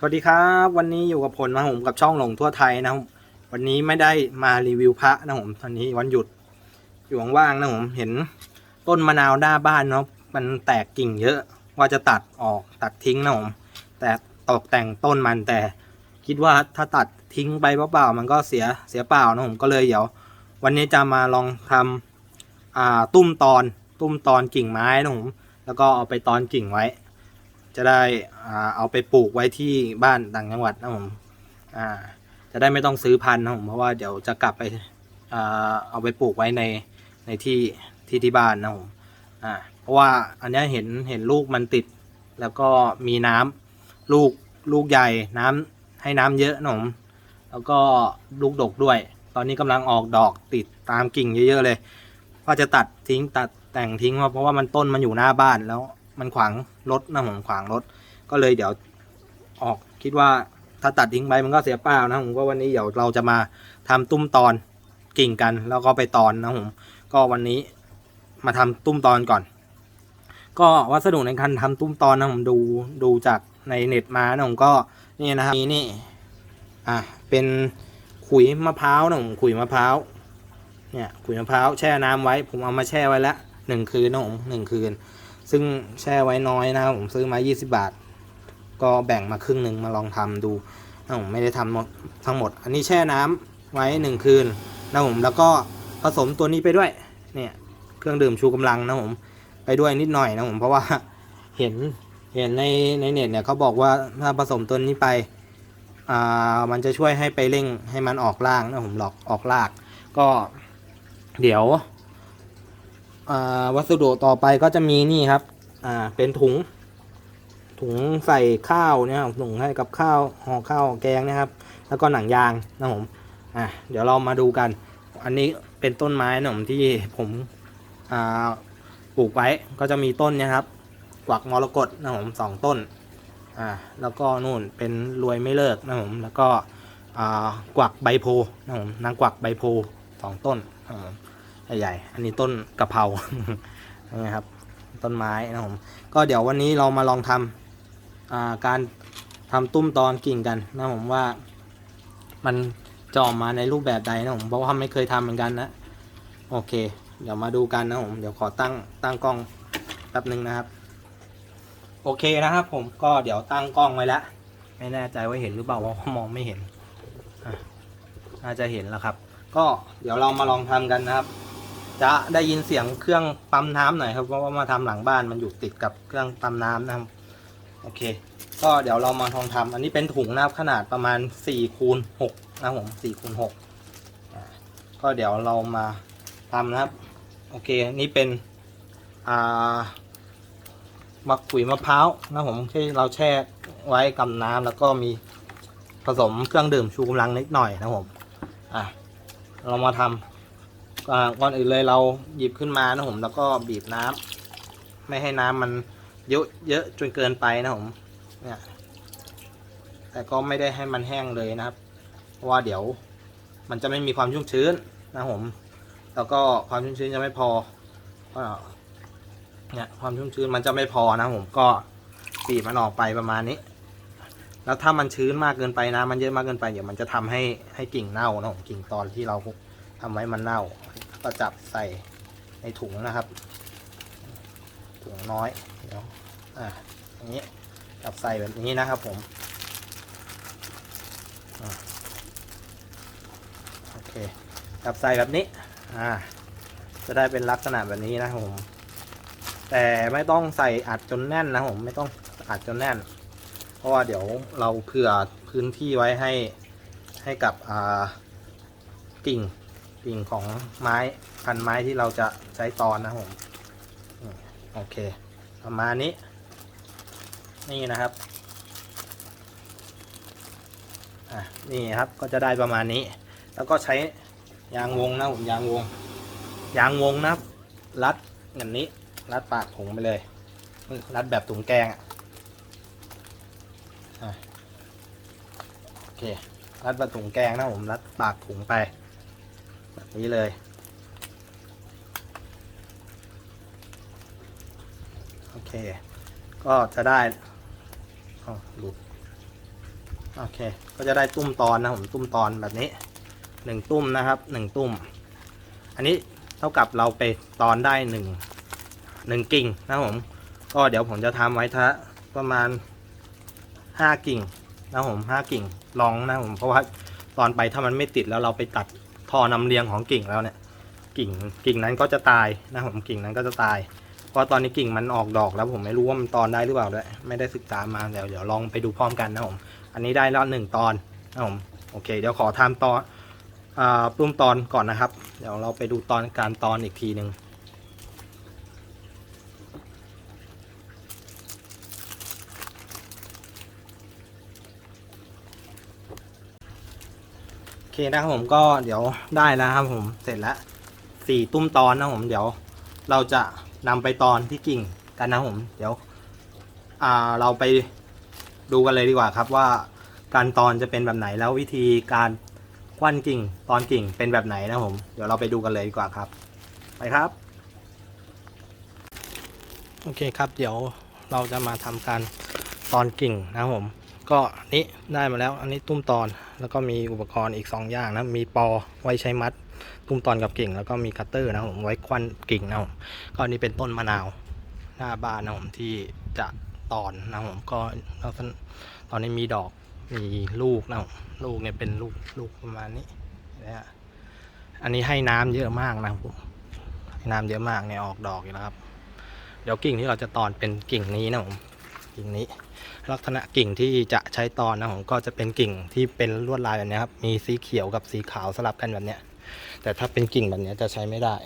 สวัสดีครับ วันนี้อยู่กับผลนะผมกับช่องหลงทั่วไทยนะครับวันนี้ไม่ได้มารีวิวพระนะผมตอนนี้วันหยุดอยู่ว่างๆนะผมเห็นต้นมะนาวหน้าบ้านเนาะมันแตกกิ่งเยอะว่าจะตัดออกตัดทิ้งนะผมแต่ตกแต่งต้นมันแต่ คิดว่าถ้าตัดทิ้งไปเปล่าๆมันก็เสียเสียเปล่านะผมก็เลยเดี๋ยว วันนี้จะมาลองทำอ่าตุ้มตอนตุ้มตอนกิ่งไม้นะผมแล้วก็เอาไปตอนกิ่งไว้ จะได้เอาไปปลูกไว้ที่บ้านต่างจังหวัดนะผมจะได้ไม่ต้องซื้อพันธุ์นะผมเพราะว่าเดี๋ยวจะกลับไปเอาไปปลูกไว้ในในที่ที่ที่บ้านนะผมเพราะว่าอันนี้เห็นเห็นลูกมันติด แล้วก็มีน้ำลูกลูกใหญ่น้ำให้น้ำเยอะนะผมแล้วก็ลูกดกด้วย ตอนนี้กำลังออกดอกติดตามกิ่งเยอะๆเลยว่าจะตัดทิ้งตัดแต่งทิ้งเพราะว่ามันต้นมันอยู่หน้าบ้านแล้ว มันขวางรถนะผมขวางรถ ก็เลยเดี๋ยวออกคิดว่าถ้าตัดทิ้งไปมันก็เสียเปล่านะผมก็วันนี้เดี๋ยวเราจะมาทำตุ้มตอนกิ่งกัน แล้วก็ไปตอนนะผมก็วันนี้มาทำตุ้มตอนก่อน ก็วัสดุในการทำตุ้มตอนนะผมดูดูจากในเน็ตมานะผมก็นี่นะครับนี่นี่อะเป็นขุยมะพร้าวนะผมขุยมะพร้าวเนี่ยขุยมะพร้าวแช่น้ำไว้ ผมเอามาแช่ไว้ล้วหนึ่งคืนนะผมหนึ่งคืน ซึ่งแช่ไว้น้อยนะครับผมซื้อมา 20 บาท ก็แบ่งมาครึ่งหนึ่งมาลองทำดูนะผมไม่ได้ทำหมดทั้งหมด อันนี้แช่น้ำไว้หนึ่งคืนนะผมแล้วก็ผสมตัวนี้ไปด้วยเนี่ยเครื่องดื่มชูกำลังนะผมไปด้วยนิดหน่อยนะผมเพราะว่าเห็นเห็นในในเน็ตเนี่ยเขาบอกว่าถ้าผสมตัวนี้ไปอ่ามันจะช่วยให้ไปเร่งให้มันออกล่างนะผมหลอกออกลาก ก็เดี๋ยว วัสดุต่อไปก็จะมีนี่ครับ อ่า เป็นถุง ถุงใส่ข้าวเนี่ยถุงให้กับข้าวห่อข้าวแกงนะครับ แล้วก็หนังยางนะผมอ่าเดี๋ยวเรามาดูกัน อันนี้เป็นต้นไม้นะผมที่ผมอ่าปลูกไว้ก็จะมีต้นนี่ครับ กวักมรกตนะผมสองต้นอ่าแล้วก็นู่นเป็นรวยไม่เลิกนะผมแล้วก็อ่ากวักใบโพนะผมนางกวักใบโพสองต้นนะผ ใหญ่ๆ อันนี้ต้นกะเพรานะครับ ต้นไม้นะผม ก็เดี๋ยววันนี้เรามาลองทำาการทำตุ้มตอนกิ่งกันนะผมว่ามันจะออกมาในรูปแบบใดนะผมเพราะว่าไม่เคยทำเหมือนกันนะโอเค เดี๋ยวมาดูกันนะผมเดี๋ยวขอตั้งตั้งกล้องแป๊บหนึ่งนะครับ โอเคนะครับ ผมก็เดี๋ยวตั้งกล้องไว้แล้วไม่แน่ใจว่าเห็นหรือเปล่าเพราะว่ามองไม่เห็นอะน่าจะเห็นแล้วครับ ก็เดี๋ยวเรามาลองทำกันนะครับ จะได้ยินเสียงเครื่องปั๊มน้ำหน่อยครับเพราะว่ามาทำหลังบ้านมันอยู่ติดกับเครื่องปั๊มน้ำนะครับโอเค ก็เดี๋ยวเรามาลองทำอันนี้เป็นถุงนะครับขนาดประมาณ4คูณ6นะครับผม4คูณ6ก็เดี๋ยวเรามาทำนะครับ โอเคนนี้เป็นอ่ามักปุ๋ยมะพร้าวนะผมที่เราแช่ไว้กับน้ำแล้วก็มีผสมเครื่องดื่มชูกำลังนิดหน่อยนะผมอะเรามาทำอ่า ก่อนอื่นเลยเราหยิบขึ้นมานะผมแล้วก็บีบน้ำไม่ให้น้ำมันเยอะเยอะจนเกินไปนะผมเนี่ยแต่ก็ไม่ได้ให้มันแห้งเลยนะครับ เพราะว่าเดี๋ยวมันจะไม่มีความชุ่มชื้นนะผม แล้วก็ความชุ่มชื้นจะไม่พอก็เนี่ยความชุ่มชื้นมันจะไม่พอนะผมก็บีบมันออกไปประมาณนี้ แล้วถ้ามันชื้นมากเกินไปนะ มันเยอะมากเกินไปเดี๋ยวมันจะทำให้ให้กิ่งเน่านะผมกิ่งตอนที่เราทำไว้มันเน่า ก็จับใส่ในถุงนะครับ ถุงน้อยเดี๋ยวอะอย่างนี้จับใส่แบบนี้นะครับผมอโอเคจับใส่แบบนี้อ่าจะได้เป็นลักษณะแบบนี้นะครับผม แต่ไม่ต้องใส่อัดจนแน่นนะผมไม่ต้องอัดจนแน่น เพราะว่าเดี๋ยวเราเผื่อพื้นที่ไว้ให้ให้กับอ่ากิ่ง กิ่งของไม้พันไม้ที่เราจะใช้ตอนนะผมโอเค ประมาณนี้ นี่นะครับอะนี่ครับก็จะได้ประมาณนี้ แล้วก็ใช้ยางวงนะผมยางวง ยางวงนะครับ รัดอย่างนี้ รัดปากถุงไปเลย รัดแบบถุงแกงอะโอเค รัดแบบถุงแกงนะผมรัดปากถุงไป แบบนี้เลย โอเค ก็จะได้อ้าวหลุดโอเค ก็จะได้ตุ้มตอนนะผมตุ้มตอนแบบนี้หนึ่งตุ้มนะครับหนึ่งตุ้ม อันนี้เท่ากับเราไปตอนได้หนึ่งหนึ่งกิ่งนะผม ก็เดี๋ยวผมจะทำไว้ทะประมาณห้ากิ่งนะผมห้ากิ่งลองนะผมเพราะว่าตอนไปถ้ามันไม่ติดแล้วเราไปตัด ทอนำเลี้ยงของกิ่งแล้วเนี่ย กิ่งกิ่งนั้นก็จะตายนะผมกิ่งนั้นก็จะตาย เพราะตอนนี้กิ่งมันออกดอกแล้วผมไม่รู้ว่ามันตอนได้หรือเปล่าด้วยไม่ได้ศึกษามาเดี๋ยวเดี๋ยวลองไปดูพร้อมกันนะผมอันนี้ได้แล้วหนึ่งตอนนะผมโอเค เดี๋ยวขอทำตอนอ่าปรุงตอนก่อนนะครับ เดี๋ยวเราไปดูตอนการตอนอีกทีหนึ่ง คนะครับผมก็เดี๋ยวได้แล้วครับผมเสร็จแล้วสี่ตุ้มตอนนะครับผมเดี๋ยว เราจะนำไปตอนที่กิ่งกันนะครับผมเดี๋ยวอ่าเราไปดูกันเลยดีกว่าครับว่าการตอนจะเป็นแบบไหนแล้ววิธีการควันกิ่งตอนกิ่งเป็นแบบไหนนะครับผมเดี๋ยวเราไปดูกันเลยดีกว่าครับ ไปครับโอเคครับเดี๋ยวเราจะมาทำการตอนกิ่งนะครับผม ก็นี้ได้มาแล้ว อันนี้ตุ้มตอนแล้วก็มีอุปกรณ์อีก 2 อย่างนะ มีปอไว้ใช้มัด ตุ้มตอนกับกิ่ง แล้วก็มีคัตเตอร์นะผมไว้ควันกิ่งนะผมก็อันนี้เป็นต้นมะนาวหน้าบ้านนะผมที่จะตอนนะผมก็ตอนนี้มีดอกมีลูกนะลูกเนี่ยเป็นลูกลูกประมาณนี้นะฮะอันนี้ให้น้ำเยอะมากนะผมให้น้ำเยอะมากเนี่ยออกดอกอยู่แล้วครับ เดี๋ยวกิ่งที่เราจะตอนเป็นกิ่งนี้นะผมกิ่งนี้ ลักษณะกิ่งที่จะใช้ตอนนะผมก็จะเป็นกิ่งที่เป็นลวดลายแบบนี้ครับ มีสีเขียวกับสีขาวสลับกันแบบเนี้ย แต่ถ้าเป็นกิ่งแบบนี้จะใช้ไม่ได้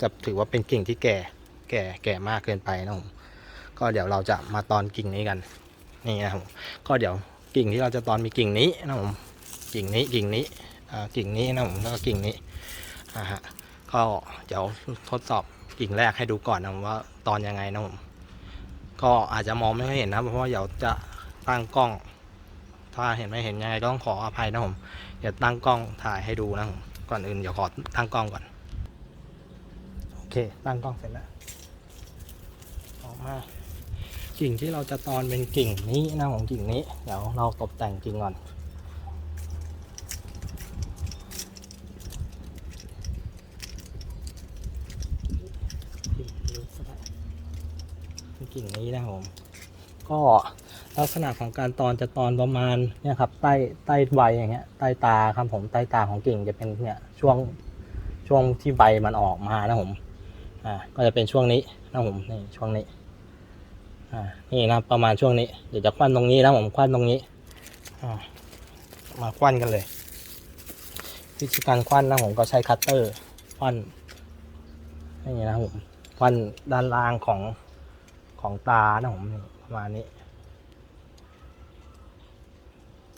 จะถือว่าเป็นกิ่งที่แก่ แก่แก่มากเกินไปนะผม ก็เดี๋ยวเราจะมาตอนกิ่งนี้กัน นี่นะครับผม ก็เดี๋ยวกิ่งที่เราจะตอนมีกิ่งนี้นะผม กิ่งนี้ กิ่งนี้ อ่า กิ่งนี้นะผม แล้วก็กิ่งนี้ อ่าฮะ ก็เดี๋ยวทดสอบกิ่งแรกให้ดูก่อนนะว่าตอนยังไงนะผม ก็อาจจะมองไม่ค่อยเห็นนะเพราะว่าเดี๋ยวจะตั้งกล้อง ถ้าเห็นไม่เห็นยังไงก็ต้องขออภัยนะผมเดี๋ยวตั้งกล้องถ่ายให้ดูนะผมก่อนอื่นเดี๋ยวขอตั้งกล้องก่อนโอเค ตั้งกล้องเสร็จแล้วออกมากิ่งที่เราจะตอนเป็นกิ่งนี้นะของกิ่งนี้ เดี๋ยวเราตกแต่งกิ่งก่อนกิ่งนี้ก็ได้เป็น กิ่งนี้นะครับผมก็ลักษณะของการตอนจะตอนประมาณเนี่ยครับใต้ใต้ใบอย่างเงี้ยใต้ตาครับผมใต้ตาของกิ่งจะเป็นเนี่ยช่วงช่วงที่ใบมันออกมานะผมอ่าก็จะเป็นช่วงนี้นะผมนี่ช่วงนี้อ่านี่นะประมาณช่วงนี้ เดี๋ยวจะควันตรงนี้นะผมควันตรงนี้อ่ามาควันกันเลย วิธีการควันนะผมก็ใช้คัตเตอร์ควันนี่นะผมควันด้านล่างของ ของตานะผมประมาณนี้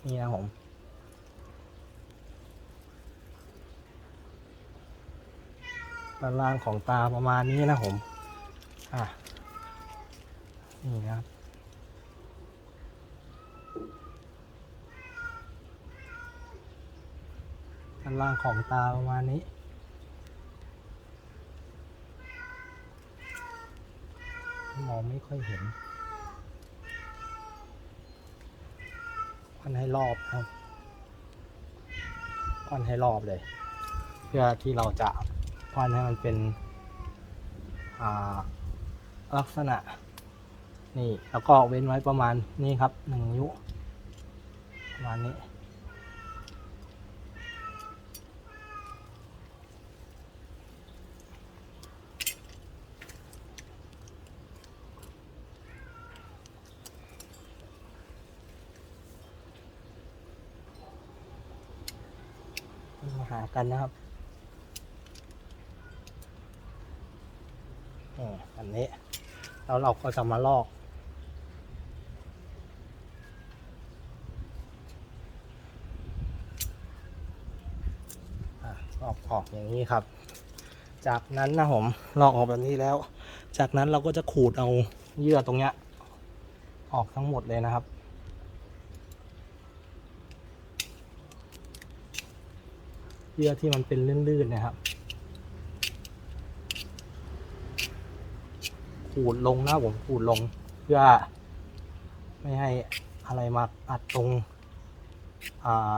นี่นะผมด้านล่างของตาประมาณนี้นะผม อะ นี่นะครับด้านล่างของตาประมาณนี้ มองไม่ค่อยเห็นควันให้รอบครับควันให้รอบเลย เพื่อที่เราจะควันให้มันเป็นลักษณะ นี่แล้วก็เว้นไว้ประมาณนี้ครับหนึ่งนิ้วประมาณนี้ กันนะครับอันนี้แล้วเราก็จะมาลอกลอกออกอย่างนี้ครับ จากนั้นนะผมลอกออกแบบนี้แล้ว จากนั้นเราก็จะขูดเอาเยื่อตรงเนี้ยออกทั้งหมดเลยนะครับ ยื่อที่มันเป็นลื่นๆนะครับ ขูดลงนะผมขูดลงเพื่อ ไม่ให้อะไรมาอัดตรง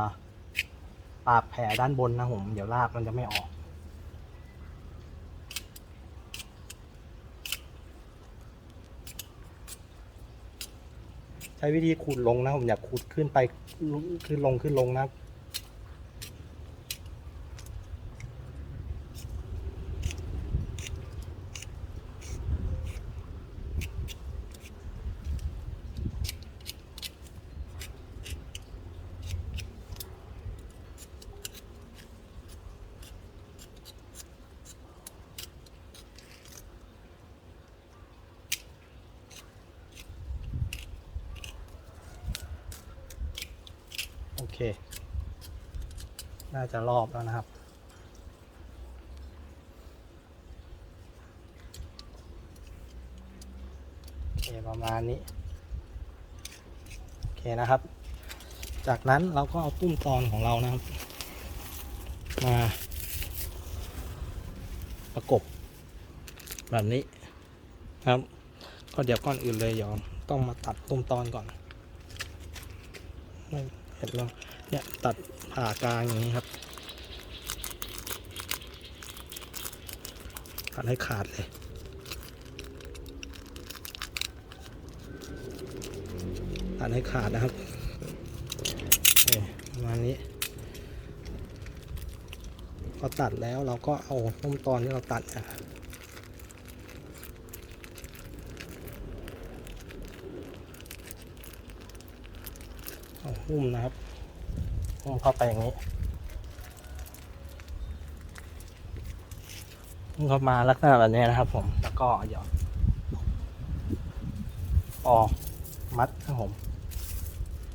าปากแผลด้านบนนะผม เดี๋ยวรากมันจะไม่ออก ใช้วิธีขูดลงนะผมอยากขูดขึ้นไปขึ้นลงขึ้นลงนะ น่าจะรอบแล้วนะครับ โอเค ประมาณนี้ โอเคนะครับ จากนั้นเราก็เอาตุ้มตอนของเรานะครับ มาประกบแบบนี้นะครับ ก็เดี๋ยวก่อนอื่นเลยเดี๋ยวต้องมาตัดตุ้มตอนก่อน ไม่เห็นแล้ว เนี่ยตัดผ่ากลางอย่างนี้ครับตัดให้ขาดเลยตัดให้ขาดนะครับประมาณนี้พอตัดแล้วเราก็เอาต้มตอนที่เราตัดเนี่ยเอาหุ้มนะครับ พุ่งเข้าไปอย่างนี้พุ่งเข้ามาลักษณะแบบนี้นะครับ ผม แล้วก็เดี๋ยวออกมัดครับผม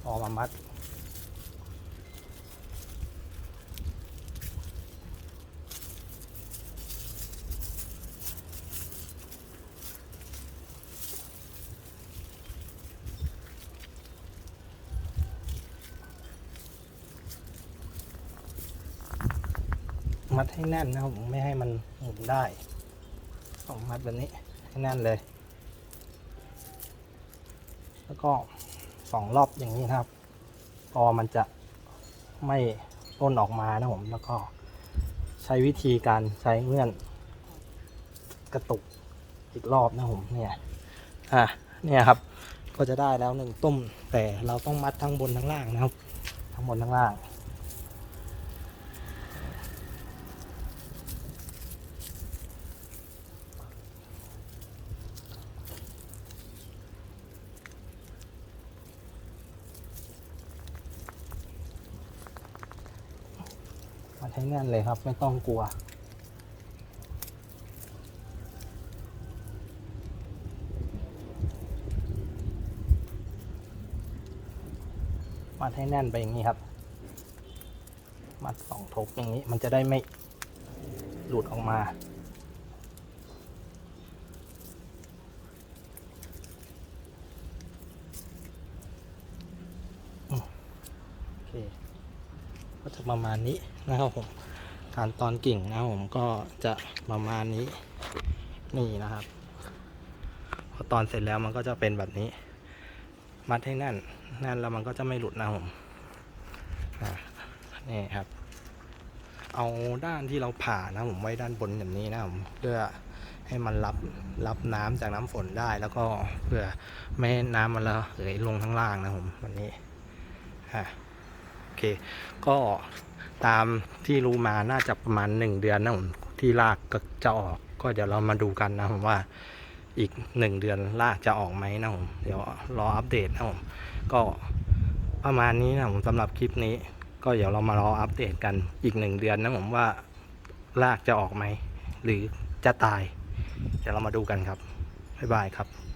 ออกมามัด มัดให้แน่นนะครับผมไม่ให้มันหมุนได้ต้องมัดแบบนี้ให้แน่นเลย แล้วก็สองรอบอย่างนี้นะครับพอมันจะไม่ต้นออกมานะผมแล้วก็ใช้วิธีการใช้เงื่อนกระตุกอีกรอบนะผมเนี่ยอะเนี่ยครับก็จะได้แล้วหนึ่งต้มแต่เราต้องมัดทั้งบนทั้งล่างนะครับ ทั้งบนทั้งล่าง แน่นเลยครับไม่ต้องกลัว มัดให้แน่นไปอย่างนี้ครับ มัดสองทบอย่างนี้มันจะได้ไม่หลุดออกมา โอเค ก็จะประมาณนี้นะครับผมการตอนกิ่งนะครับผมก็จะประมาณนี้นี่นะครับพอตอนเสร็จแล้วมันก็จะเป็นแบบนี้ มัดให้แน่นแน่นแล้วมันก็จะไม่หลุดนะผมนี่ครับ เอาด้านที่เราผ่านะผมไว้ด้านบนแบบนี้นะผมเพื่อให้มันรับรับน้ำจากน้ำฝนได้แล้วก็เพื่อไม่ให้น้ำมันระเหยลงข้างล่างนะผมแบบนี้อะ เค ก็ตามที่รู้มาน่าจะประมาณหนึ่งเดือนนะผมที่รากก็จะออกก็เดี๋ยวเรามาดูกันนะผมว่าอีกหนึ่งเดือนรากจะออกไหมนะผมเดี๋ยวรออัปเดตนะผมก็ประมาณนี้นะผมสำหรับคลิปนี้ ก็เดี๋ยวเรามารออัปเดตกันอีกหนึ่งเดือนนะผมว่ารากจะออกไหมหรือจะตาย เดี๋ยวเรามาดูกันครับบ๊ายบายครับ